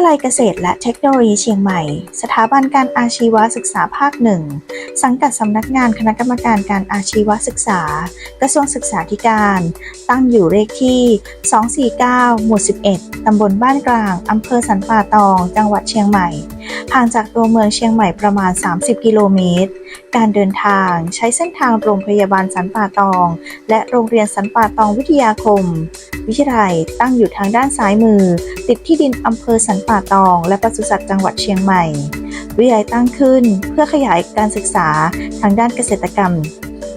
าลัยเกษตรและเทคโนโลยีเชียงใหม่ สถาบันการอาชีวศึกษาภาคหนึ่ง สังกัดสำนักงานคณะกรรมการการอาชีวศึกษา กระทรวงศึกษาธิการ ตั้งอยู่เลขที่ 249 หมู่ 11 ตำบลบ้านกลาง อำเภอสันป่าตอง จังหวัดเชียงใหม่ ห่างจากตัวเมืองเชียงใหม่ประมาณ 30 กิโลเมตร การเดินทางใช้เส้นทางโรงพยาบาลสันป่าตอง และโรงเรียนสันป่าตองวิทยาคม วิทยาลัยตั้งอยู่ทางด้านซ้ายมือ ติดที่ดินอำเภอสันป่าตอง และปศุสัตว์จังหวัดเชียงใหม่ วิทยาลัยตั้งขึ้นเพื่อขยายการศึกษาทางด้านเกษตรกรรม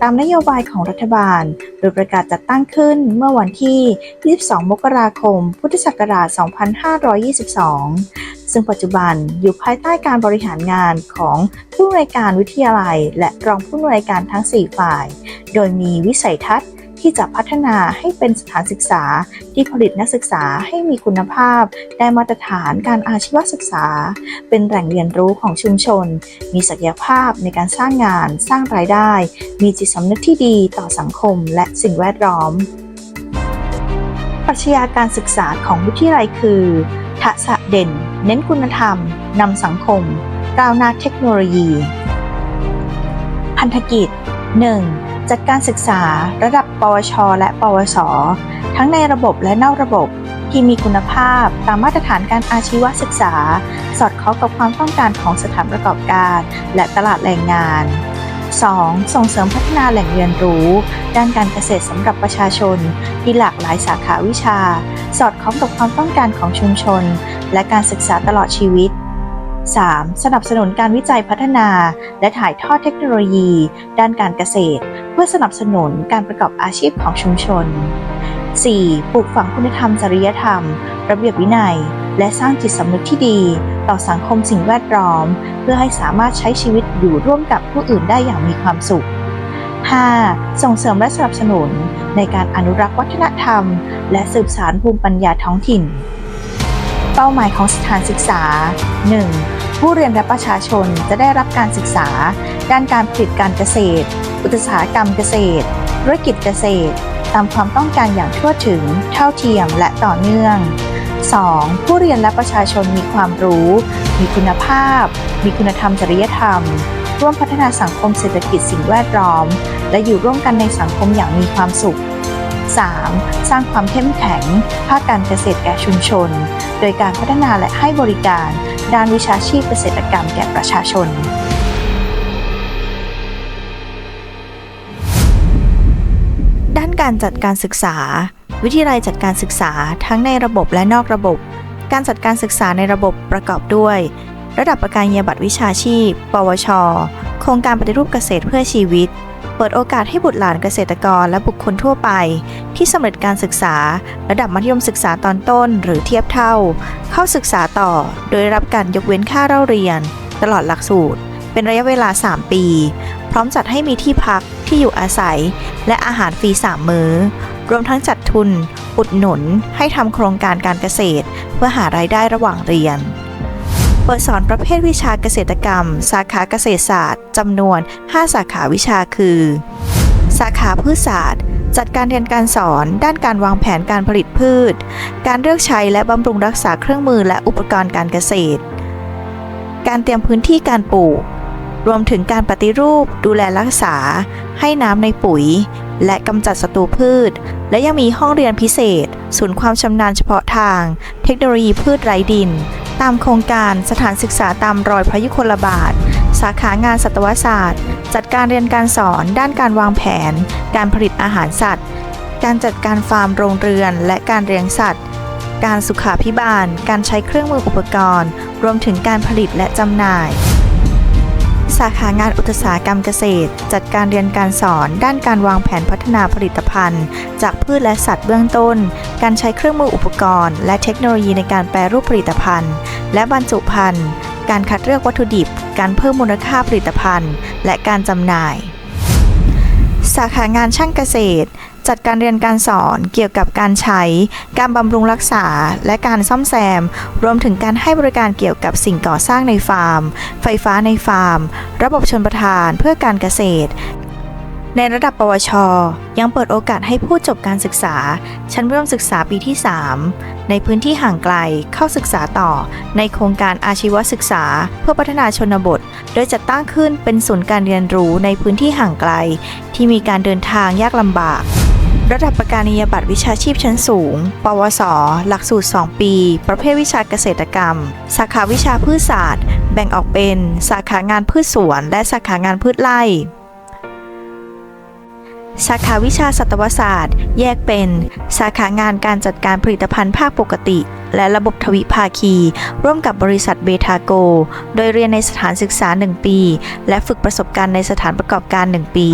ตามนโยบายของรัฐบาล โดยประกาศจัดตั้งขึ้นเมื่อวันที่ 22 มกราคม พุทธศักราช 2522 ซึ่งปัจจุบันอยู่ภายใต้การบริหารงานของผู้อำนวยการวิทยาลัย และรองผู้อำนวยการทั้ง 4 ฝ่าย โดยมีวิสัยทัศน์ ที่จะพัฒนาให้เป็นสถานศึกษาที่ผลิตนักศึกษาให้มีคุณภาพ ได้มาตรฐานการอาชีวศึกษา เป็นแหล่งเรียนรู้ของชุมชน มีศักยภาพในการสร้างงาน สร้างรายได้ มีจิตสำนึกที่ดีต่อสังคมและสิ่งแวดล้อมปรัชญาการศึกษาของวิทยาลัยคือ ทักษะเด่น เน้นคุณธรรม นำสังคม ก้าวหน้าเทคโนโลยี พันธกิจ 1. จัดการศึกษา ระดับ ปวช และ ปวส ทั้งในระบบและนอกระบบที่มีคุณภาพตามมาตรฐานการอาชีวศึกษา สอดคล้องกับความต้องการของสถานประกอบการ และตลาดแรงงาน 2. ส่งเสริมพัฒนาแหล่งเรียนรู้ ด้านการเกษตรสำหรับประชาชน ที่หลากหลายสาขาวิชา สอดคล้องกับความต้องการของชุมชน และการศึกษาตลอดชีวิต 3. สนับสนุนการวิจัยพัฒนา และถ่ายทอดเทคโนโลยี ด้านการเกษตร เพื่อสนับสนุนการประกอบอาชีพของชุมชน 4. ปลูกฝังคุณธรรมจริยธรรม ระเบียบวินัย และสร้างจิตสำนึกที่ดี ต่อสังคมสิ่งแวดล้อม เพื่อให้สามารถใช้ชีวิตอยู่ร่วมกับผู้อื่นได้อย่างมีความสุข 5. ส่งเสริมและสนับสนุนในการอนุรักษ์วัฒนธรรม และสืบสานภูมิปัญญาท้องถิ่น เป้าหมายของสถานศึกษา 1. ผู้เรียนและประชาชนจะได้รับการศึกษา ด้านการผลิตการเกษตร อุตสาหกรรมเกษตร ธุรกิจเกษตร ตามความต้องการอย่างทั่วถึง เท่าเทียมและต่อเนื่อง 2. ผู้เรียนและประชาชนมีความรู้ มีคุณภาพ มีคุณธรรมจริยธรรม ร่วมพัฒนาสังคมเศรษฐกิจสิ่งแวดล้อม และอยู่ร่วมกันในสังคมอย่างมีความสุข 3. สร้างความเข้มแข็ง ภาคการเกษตรแก่ชุมชน โดยการพัฒนาและให้บริการ ด้านวิชาชีพเกษตรกรรมแก่ประชาชนด้านการจัดการศึกษา วิทยาลัยจัดการศึกษาทั้งในระบบและนอกระบบ การจัดการศึกษาในระบบประกอบด้วย ระดับประกาศนียบัตรวิชาชีพ ปวช โครงการปฏิรูปเกษตรเพื่อชีวิต เปิดโอกาสให้บุตรหลานเกษตรกรและบุคคลทั่วไป ที่สำเร็จการศึกษา ระดับมัธยมศึกษาตอนต้น หรือเทียบเท่า เข้าศึกษาต่อ โดยรับการยกเว้นค่าเล่าเรียน ตลอดหลักสูตร เป็นระยะเวลา 3 ปี พร้อมจัดให้มีที่พักที่อยู่อาศัย และอาหารฟรี3มื้อ รวมทั้งจัดทุน อุดหนุน ให้ทำโครงการการเกษตร เพื่อหารายได้ระหว่างเรียน เปิดสอนประเภทวิชาเกษตรกรรม สาขาเกษตรศาสตร์จำนวน 5 สาขาวิชาคือ สาขาพืชศาสตร์ จัดการเรียนการสอน ด้านการวางแผนการผลิตพืช การเลือกใช้และบำรุงรักษาเครื่องมือและอุปกรณ์การเกษตร การเตรียมพื้นที่การปลูก รวมถึงการปฏิรูป ดูแลรักษา ให้น้ำในปุ๋ย และกำจัดศัตรูพืช และยังมีห้องเรียนพิเศษ ศูนย์ความชำนาญเฉพาะทาง เทคโนโลยีพืชไร้ดิน ตามโครงการสถานศึกษาตามรอยพระยุคลบาท สาขางานสัตวศาสตร์ จัดการเรียนการสอนด้านการวางแผน การผลิตอาหารสัตว์ การจัดการฟาร์มโรงเรือน และการเลี้ยงสัตว์ การสุขาพิบาล การใช้เครื่องมืออุปกรณ์ รวมถึงการผลิตและจำหน่าย สาขางานอุตสาหกรรมเกษตร จัดการเรียนการสอน ด้านการวางแผนพัฒนาผลิตภัณฑ์ จากพืชและสัตว์เบื้องต้น การใช้เครื่องมืออุปกรณ์ และเทคโนโลยีในการแปรรูปผลิตภัณฑ์ และบรรจุภัณฑ์ การคัดเลือกวัตถุดิบ การเพิ่มมูลค่าผลิตภัณฑ์ และการจำหน่าย สาขางานช่างเกษตร จัดการเรียนการสอนเกี่ยวกับการใช้ การบำรุงรักษา และการซ่อมแซม รวมถึงการให้บริการเกี่ยวกับสิ่งก่อสร้างในฟาร์ม ไฟฟ้าในฟาร์ม ระบบชนประทานเพื่อการเกษตร ในระดับปวช ยังเปิดโอกาสให้ผู้จบการศึกษา ชั้นประถมศึกษาปีที่ 3 ในพื้นที่ห่างไกลเข้าศึกษาต่อ ในโครงการอาชีวศึกษา เพื่อพัฒนาชนบท โดยจัดตั้งขึ้นเป็นศูนย์การเรียนรู้ในพื้นที่ห่างไกล ที่มีการเดินทางยากลำบากระดับประกาศนียบัตรวิชาชีพชั้นสูง ปวส หลักสูตร 2 ปี ประเภทวิชาเกษตรกรรม สาขาวิชาพืชศาสตร์ แบ่งออกเป็น สาขางานพืชสวน และสาขางานพืชไร่ สาขาวิชาสัตวศาสตร์ แยกเป็น สาขางานการจัดการผลิตภัณฑ์ภาคปกติ และระบบทวิภาคี ร่วมกับบริษัทเบทาโก โดยเรียนในสถานศึกษา 1 ปี และฝึกประสบการณ์ในสถานประกอบการ 1 ปี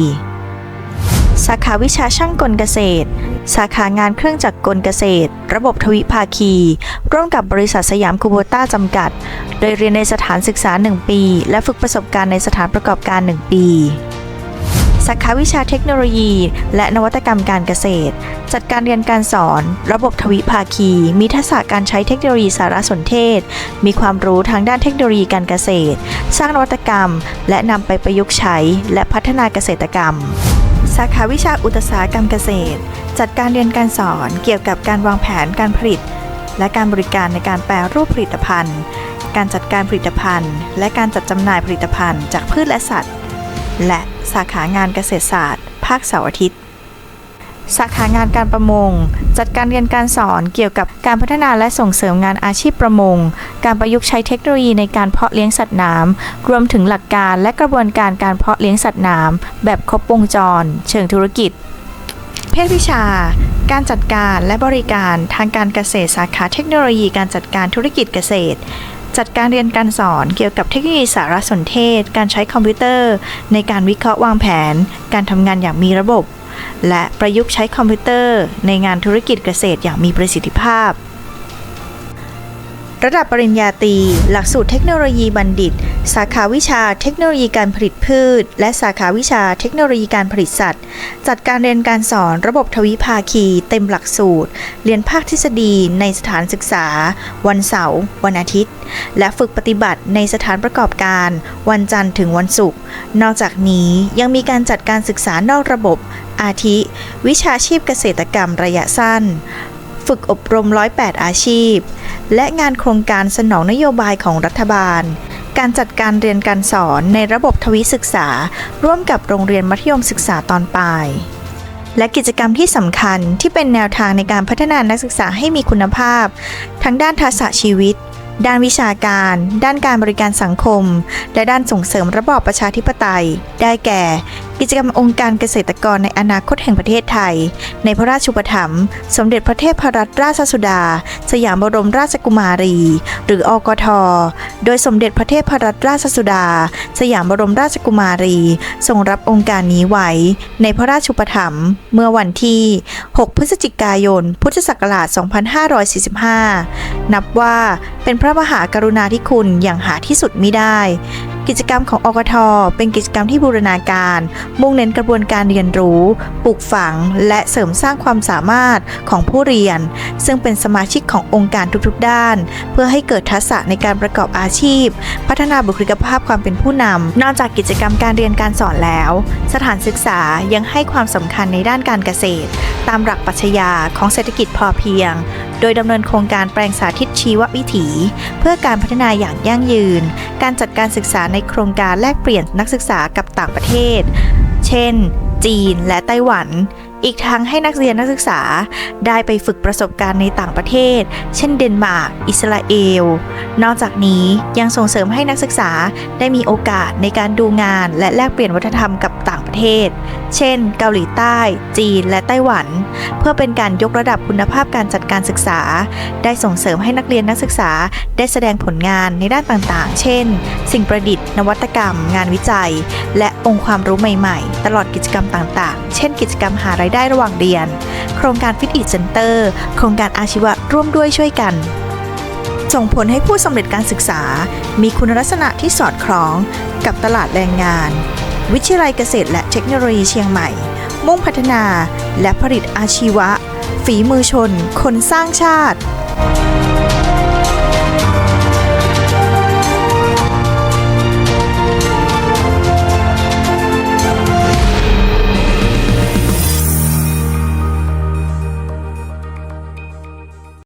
สาขาวิชาช่างกลเกษตร สาขางานเครื่องจักรกลเกษตร ระบบทวิภาคี ร่วมกับบริษัทสยามคูโบต้าจำกัด โดยเรียนในสถานศึกษา 1 ปี และฝึกประสบการณ์ในสถานประกอบการ 1 ปี สาขาวิชาเทคโนโลยี และนวัตกรรมการเกษตร จัดการเรียนการสอน ระบบทวิภาคี มีทักษะการใช้เทคโนโลยีสารสนเทศ มีความรู้ทางด้านเทคโนโลยีการเกษตร สร้างนวัตกรรม และนำไปประยุกต์ใช้ และพัฒนาเกษตรกรรม สาขาวิชาอุตสาหกรรมเกษตร จัดการเรียนการสอนเกี่ยวกับการวางแผนการผลิต และการบริการในการแปรรูปผลิตภัณฑ์ การจัดการผลิตภัณฑ์ และการจัดจำหน่ายผลิตภัณฑ์จากพืชและสัตว์ และสาขางานเกษตรศาสตร์ ภาคเสาร์อาทิตย์ สาขางานการประมง จัดการเรียนการสอนเกี่ยวกับการพัฒนาและส่งเสริมงานอาชีพประมง การประยุกต์ใช้เทคโนโลยีในการเพาะเลี้ยงสัตว์น้ำรวมถึงหลักการและกระบวนการการเพาะเลี้ยงสัตว์น้ำแบบครบวงจร เชิงธุรกิจ เพศวิชา การจัดการและบริการทางการเกษตรสาขาเทคโนโลยีการจัดการธุรกิจเกษตร จัดการเรียนการสอนเกี่ยวกับเทคโนโลยีสารสนเทศ การใช้คอมพิวเตอร์ ในการวิเคราะห์วางแผน การทำงานอย่างมีระบบ และประยุกต์ใช้คอมพิวเตอร์ ในงานธุรกิจเกษตรอย่างมีประสิทธิภาพ ระดับปริญญาตรี หลักสูตรเทคโนโลยีบัณฑิต สาขาวิชาเทคโนโลยีการผลิตพืช และสาขาวิชาเทคโนโลยีการผลิตสัตว์ จัดการเรียนการสอนระบบทวิภาคี เต็มหลักสูตร เรียนภาคทฤษฎีในสถานศึกษา วันเสาร์ วันอาทิตย์ และฝึกปฏิบัติในสถานประกอบการ วันจันทร์ถึงวันศุกร์ นอกจากนี้ยังมีการจัดการศึกษานอกระบบ อาทิ วิชาชีพเกษตรกรรมระยะสั้น ฝึกอบรม 108 อาชีพ และงานโครงการสนองนโยบายของรัฐบาล การจัดการเรียนการสอนในระบบทวิศึกษา ร่วมกับโรงเรียนมัธยมศึกษาตอนปลายและกิจกรรมที่สำคัญที่เป็นแนวทางในการพัฒนานักศึกษาให้มีคุณภาพ ทั้งด้านทักษะชีวิต ด้านวิชาการ ด้านการบริการสังคม และด้านส่งเสริมระบอบประชาธิปไตย ได้แก่ กิจกรรมองค์การเกษตรกรในอนาคตแห่งประเทศไทย ในพระราชูปถัมภ์สมเด็จพระเทพรัตนราชสุดา สยามบรมราชกุมารี หรืออกท โดยสมเด็จพระเทพรัตนราชสุดา สยามบรมราชกุมารีทรงรับองค์การนี้ไว้ ในพระราชูปถัมภ์เมื่อวันที่ 6 พฤศจิกายน พุทธศักราช 2545 นับว่าเป็นพระมหากรุณาธิคุณอย่างหาที่สุดมิได้ กิจกรรมของอกท เป็นกิจกรรมที่บูรณาการ มุ่งเน้นกระบวนการเรียนรู้ ปลูกฝัง และเสริมสร้างความสามารถของผู้เรียน ซึ่งเป็นสมาชิกขององค์การทุกๆ ด้าน เพื่อให้เกิดทักษะในการประกอบอาชีพ พัฒนาบุคลิกภาพความเป็นผู้นำนอกจากกิจกรรมการเรียนการสอนแล้ว สถานศึกษายังให้ความสำคัญในด้านการเกษตร ตามหลักปรัชญาของเศรษฐกิจพอเพียงโดยดำเนินโครงการแปลงสาธิตชีววิถี เพื่อการพัฒนาอย่างยั่งยืน การจัดการศึกษาในโครงการแลกเปลี่ยนนักศึกษากับต่างประเทศ เช่น จีนและไต้หวัน อีกทั้งให้นักเรียนนักศึกษาได้ไปฝึกประสบการณ์ในต่างประเทศ เช่นเดนมาร์ก อิสราเอล นอกจากนี้ยังส่งเสริมให้นักศึกษาได้มีโอกาสในการดูงานและแลกเปลี่ยนวัฒนธรรมกับต่างประเทศ เช่น เกาหลีใต้ จีน และไต้หวัน เพื่อเป็นการยกระดับคุณภาพการจัดการศึกษา ได้ส่งเสริมให้นักเรียนนักศึกษาได้แสดงผลงานในด้านต่างๆ เช่น สิ่งประดิษฐ์ นวัตกรรม งานวิจัย และองค์ความรู้ใหม่ ๆ ตลอดกิจกรรมต่างๆ เช่น กิจกรรมหารายได้ระหว่างเรียน โครงการฟิตอิ c เซ็นเตอร์ โครงการอาชีวะร่วมด้วยช่วยกันส่งผลให้ผู้สำเร็จการศึกษา มีคุณลักษณะที่สอดคล้องกับตลาดแรงงาน วิทยาลัยเกษตรและเทคโนโลยีเชียงใหม่มุ่งพัฒนา และผลิตอาชีวะ ฝีมือชน คนสร้างชาติ